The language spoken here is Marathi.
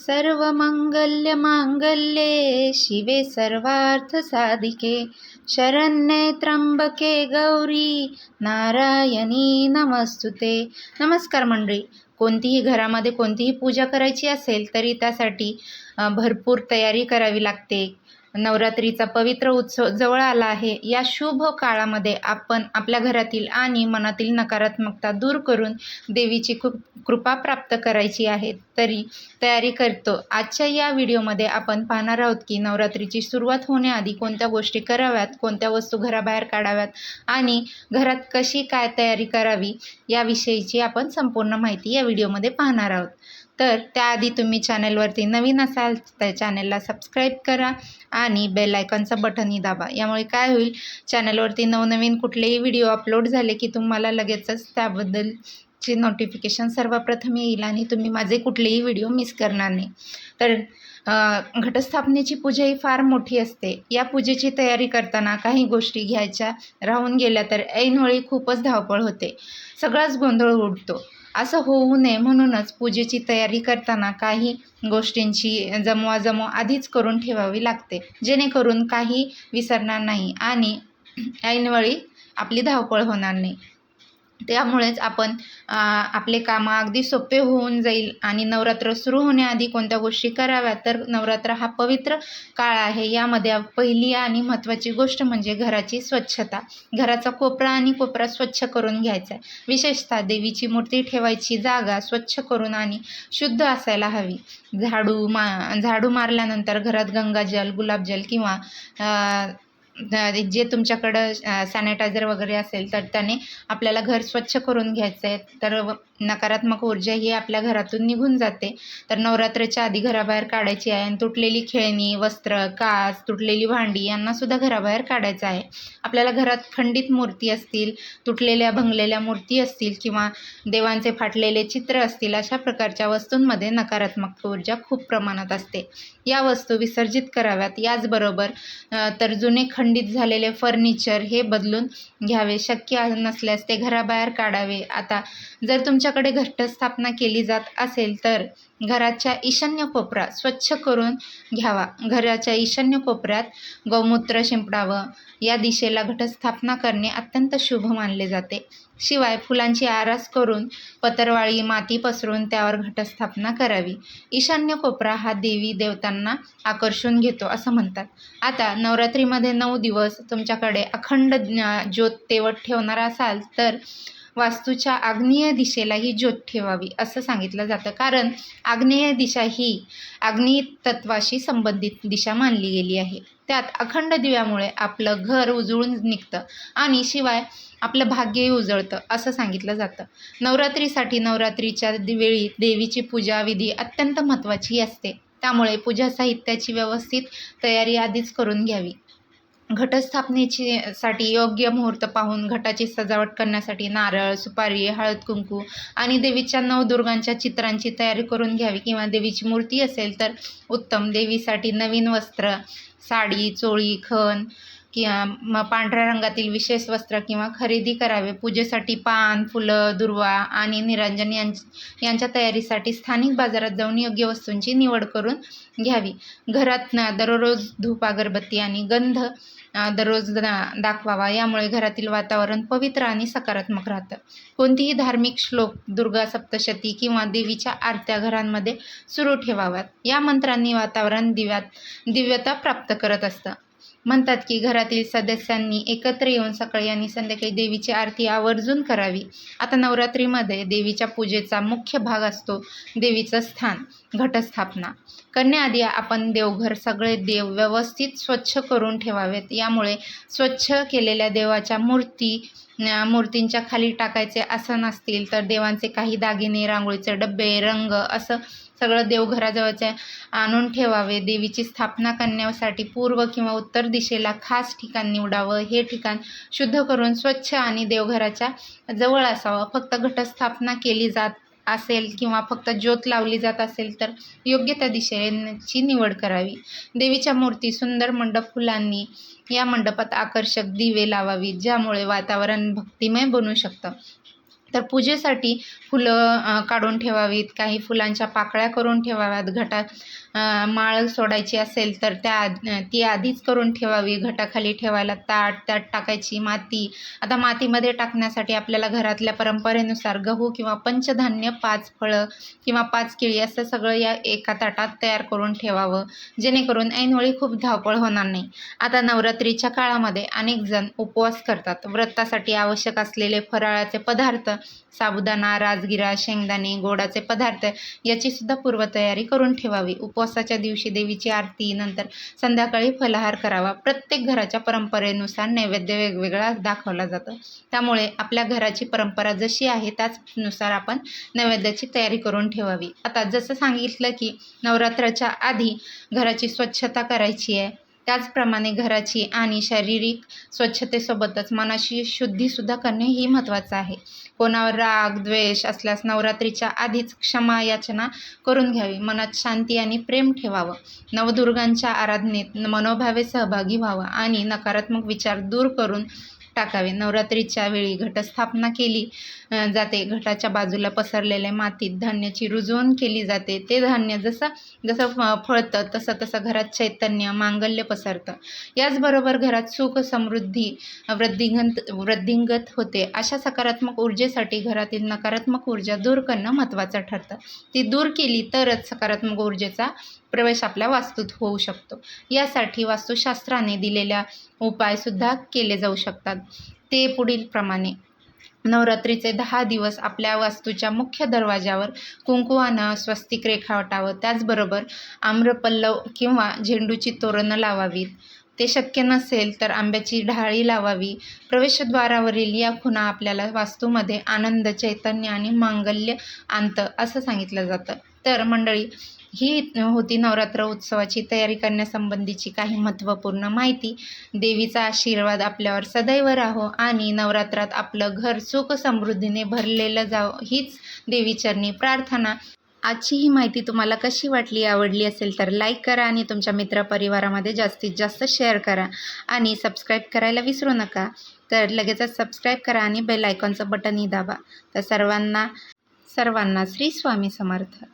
सर्वमङ्गल्यमाङ्गल्ये शिवे सर्वार्थसाधिके शरण्ये त्र्यंबके गौरी नारायणी नमस्तुते. नमस्कार मंडळी. कोणतीही घरामध्ये कोणतीही पूजा करायची असेल तरी त्यासाठी भरपूर तयारी करावी लागते. नवरात्रीचा पवित्र उत्सव जवळ आला आहे. या शुभ काळामध्ये आपण आपल्या घरातील आणि मनातील नकारात्मकता दूर करून देवीची खूप कृपा प्राप्त करायची आहे. तरी तयारी करतो. आजच्या या व्हिडिओमध्ये आपण पाहणार आहोत की नवरात्रीची सुरुवात होण्याआधी कोणत्या गोष्टी कराव्यात कोणत्या वस्तू घराबाहेर काढाव्यात आणि घरात कशी काय तयारी करावी याविषयीची आपण संपूर्ण माहिती या व्हिडिओमध्ये पाहणार आहोत. तर त्याआधी तुम्ही चॅनलवरती नवीन असाल तर चॅनलला सबस्क्राईब करा आणि बेल आयकॉनचं बटनही दाबा. यामुळे काय होईल चॅनलवरती नवनवीन कुठलेही व्हिडिओ अपलोड झाले की तुम्हाला लगेचच त्याबद्दलचे नोटिफिकेशन सर्वप्रथम येईल आणि तुम्ही माझे कुठलेही व्हिडिओ मिस करणार नाही. तर घटस्थापनेची पूजा ही फार मोठी असते. या पूजेची तयारी करताना काही गोष्टी घ्यायच्या राहून गेल्या तर ऐनवेळी खूपच धावपळ होते. सगळाच गोंधळ उडतो. असं होऊ नये म्हणूनच पूजेची तयारी करताना काही गोष्टींची जमवाजमव आधीच करून ठेवावी लागते. जेणेकरून काही विसरणार नाही आणि ऐनवेळी आपली धावपळ होणार नाही. त्यामुळेच आपण आपले कामं अगदी सोपे होऊन जाईल आणि नवरात्र सुरू होण्याआधी कोणत्या गोष्टी कराव्यात? तर नवरात्र हा पवित्र काळ आहे. यामध्ये पहिली आणि महत्त्वाची गोष्ट म्हणजे घराची स्वच्छता. घराचा कोपरा आणि कोपरा स्वच्छ करून घ्यायचा आहे. विशेषतः देवीची मूर्ती ठेवायची जागा स्वच्छ करून आणि शुद्ध असायला हवी. झाडू मा झाडू मारल्यानंतर घरात गंगाजल गुलाबजल किंवा जे तुमच्याकडं सॅनिटायझर वगैरे असेल तर त्याने आपल्याला घर स्वच्छ करून घ्यायचं आहे तर नकारात्मक ऊर्जा ही आपल्या घरातून निघून जाते. तर नवरात्राच्या आधी घराबाहेर काढायची आहे आणि तुटलेली खेळणी वस्त्र काच तुटलेली भांडी यांनासुद्धा घराबाहेर काढायचं आहे. आपल्याला घरात खंडित मूर्ती असतील तुटलेल्या भंगलेल्या मूर्ती असतील किंवा देवांचे फाटलेले चित्र असतील अशा प्रकारच्या वस्तूंमध्ये नकारात्मक ऊर्जा खूप प्रमाणात असते. या वस्तू विसर्जित कराव्यात. याचबरोबर तर जुने खंडित झालेले फर्निचर हे बदलून घ्यावे. शक्य नसल्यास ते घराबाहेर काढावे. आता जर तुमच्या तुमच्याकडे घटस्थापना केली जात असेल तर घराच्या ईशान्य कोपरा स्वच्छ करून घ्यावा. घराच्या ईशान्य कोपऱ्यात गौमूत्र शिंपडावं. या दिशेला घटस्थापना करणे अत्यंत शुभ मानले जाते. शिवाय फुलांची आरास करून पत्रवाळी माती पसरून त्यावर घटस्थापना करावी. ईशान्य कोपरा हा देवी देवतांना आकर्षून घेतो असं म्हणतात. आता नवरात्रीमध्ये नऊ दिवस तुमच्याकडे अखंड ज्योत तेवत ठेवणार असाल तर वास्तूच्या आग्नेय दिशेला ही ज्योत ठेवावी असं सांगितलं जातं. कारण आग्नेय दिशा ही अग्नी तत्वाशी संबंधित दिशा मानली गेली आहे. त्यात अखंड दिव्यामुळे आपलं घर उजळून निघतं आणि शिवाय आपलं भाग्यही उजळतं असं सांगितलं जातं. नवरात्रीसाठी नवरात्रीच्या दि- वेळी देवीची पूजा विधी अत्यंत महत्त्वाची असते. त्यामुळे पूजा साहित्याची व्यवस्थित तयारी आधीच करून घ्यावी. घटस्थापनेची साठी योग्य मुहूर्त पाहून घटाची सजावट करण्यासाठी नारळ सुपारी हळद कुंकू आणि देवीच्या नवदुर्गांच्या चित्रांची तयारी करून घ्यावी किंवा देवीची मूर्ती असेल तर उत्तम. देवीसाठी नवीन वस्त्र साडी चोळी खण किंवा मग पांढऱ्या रंगातील विशेष वस्त्र किंवा खरेदी करावे. पूजेसाठी पान फुलं दुर्वा आणि निरंजन यां यांच्या तयारीसाठी स्थानिक बाजारात जाऊन योग्य वस्तूंची निवड करून घ्यावी. घरात दररोज धूप अगरबत्ती आणि गंध दररोज दा दाखवावा. यामुळे घरातील वातावरण पवित्र आणि सकारात्मक राहतं. कोणतीही धार्मिक श्लोक दुर्गा सप्तशती किंवा देवीच्या आरत्या घरांमध्ये सुरू ठेवाव्यात. या मंत्रांनी वातावरण दिव्यात दिव्यता प्राप्त करत असतं. म्हणतात की घरातील सदस्यांनी एकत्र येऊन सकाळी आणि संध्याकाळी देवीची आरती आवर्जून करावी. आता नवरात्रीमध्ये देवीच्या पूजेचा मुख्य भाग असतो देवीचं स्थान घटस्थापना. करण्याआधी आपण देवघर सगळे देव व्यवस्थित स्वच्छ करून ठेवावेत. यामुळे स्वच्छ केलेल्या देवाच्या मूर्ती मूर्तींच्या खाली टाकायचे आसन असतील तर देवांचे काही दागिने रांगोळीचे डबे रंग असं सगळं देवघराजवळचे आणून ठेवावे. देवीची स्थापना करण्यासाठी पूर्व किंवा उत्तर दिशेला खास ठिकाण निवडावं. हे ठिकाण शुद्ध करून स्वच्छ आणि देवघराच्या जवळ असावं. फक्त घटस्थापना केली जात असेल किंवा फक्त ज्योत लावली जात असेल तर योग्य त्या दिशेची निवड करावी. देवीच्या मूर्ती सुंदर मंडप फुलांनी या मंडपात आकर्षक दिवे लावावी ज्यामुळे वातावरण भक्तिमय बनू शकतं. तर पूजेसाठी फुलं काढून ठेवावीत काही फुलांच्या पाकळ्या करून ठेवाव्यात घटात माळ सोडायची असेल तर त्या ती आधीच करून ठेवावी. घटाखाली ठेवायला ताट त्यात टाकायची माती. आता मातीमध्ये टाकण्यासाठी आपल्याला घरातल्या परंपरेनुसार गहू किंवा पंचधान्य पाच फळं किंवा पाच केळी असं सगळं या एका ताटात तयार करून ठेवावं. जेणेकरून ऐनवेळी खूप धावपळ होणार नाही. आता नवरात्रीच्या काळामध्ये अनेक जण उपवास करतात. व्रतासाठी आवश्यक असलेले फराळाचे पदार्थ साबुदाणा राजगिरा शेंगदाणे गोडाचे पदार्थ याची सुद्धा पूर्वतयारी करून ठेवावी. उप उपवासाच्या दिवशी देवीची आरती नंतर संध्याकाळी फलाहार करावा. प्रत्येक घराच्या परंपरेनुसार नैवेद्य वेगवेगळा दाखवला जातो. त्यामुळे आपल्या घराची परंपरा जशी आहे त्याचनुसार आपण नैवेद्याची तयारी करून ठेवावी. आता जसं सांगितलं की नवरात्राच्या आधी घराची स्वच्छता करायची आहे. त्याचप्रमाणे घराची आणि शारीरिक स्वच्छतेसोबतच मनाची शुद्धीसुद्धा करणे ही महत्त्वाचं आहे. कोणावर राग द्वेष असल्यास नवरात्रीच्या आधीच क्षमा याचना करून घ्यावी. मनात शांती आणि प्रेम ठेवावं. नवदुर्गांच्या आराधनेत मनोभावे सहभागी व्हावं आणि नकारात्मक विचार दूर करून टाकावे. नवरात्रीच्या वेळी घटस्थापना केली जाते. घटाच्या बाजूला पसरलेल्या मातीत धान्याची रुजवण केली जाते. ते धान्य जसं जसं फ- फळतं तसं तसं घरात चैतन्य मांगल्य पसरतं. याचबरोबर घरात सुख समृद्धी वृद्धिंगत वृद्धिंगत होते. अशा सकारात्मक ऊर्जेसाठी घरातील नकारात्मक ऊर्जा दूर करणं महत्त्वाचं ठरतं. ती दूर केली तरच सकारात्मक ऊर्जेचा प्रवेश आपल्या वास्तूत होऊ शकतो. यासाठी वास्तुशास्त्राने दिलेल्या उपायसुद्धा केले जाऊ शकतात. ते पुढील प्रमाणे. नवरात्रीचे दहा दिवस आपल्या वास्तूच्या मुख्य दरवाजावर कुंकुवानं स्वस्तिक रेखावटावं त्याचबरोबर आम्रपल्लव किंवा झेंडूची तोरणं लावावीत. ते शक्य नसेल तर आंब्याची ढाळी लावावी. प्रवेशद्वारावरील या खुणा आपल्याला वास्तूमध्ये आनंद चैतन्य आणि मांगल्य आणतं असं सांगितलं जातं. तर मंडळी ही होती नवरात्र उत्सवाची तयारी करण्यासंबंधीची काही महत्त्वपूर्ण माहिती. देवीचा आशीर्वाद आपल्यावर सदैव राहो आणि नवरात्रात आपलं घर सुख समृद्धीने भरलेलं जावं हीच देवीचरणी प्रार्थना. आजची ही माहिती तुम्हाला कशी वाटली आवडली असेल तर लाईक करा आणि तुमच्या मित्रपरिवारामध्ये जास्तीत जास्त शेअर करा आणि सबस्क्राईब करायला विसरू नका. तर लगेचच सबस्क्राईब करा आणि बेल आयकॉनचं बटनही दाबा. तर सर्वांना सर्वांना श्री स्वामी समर्थ.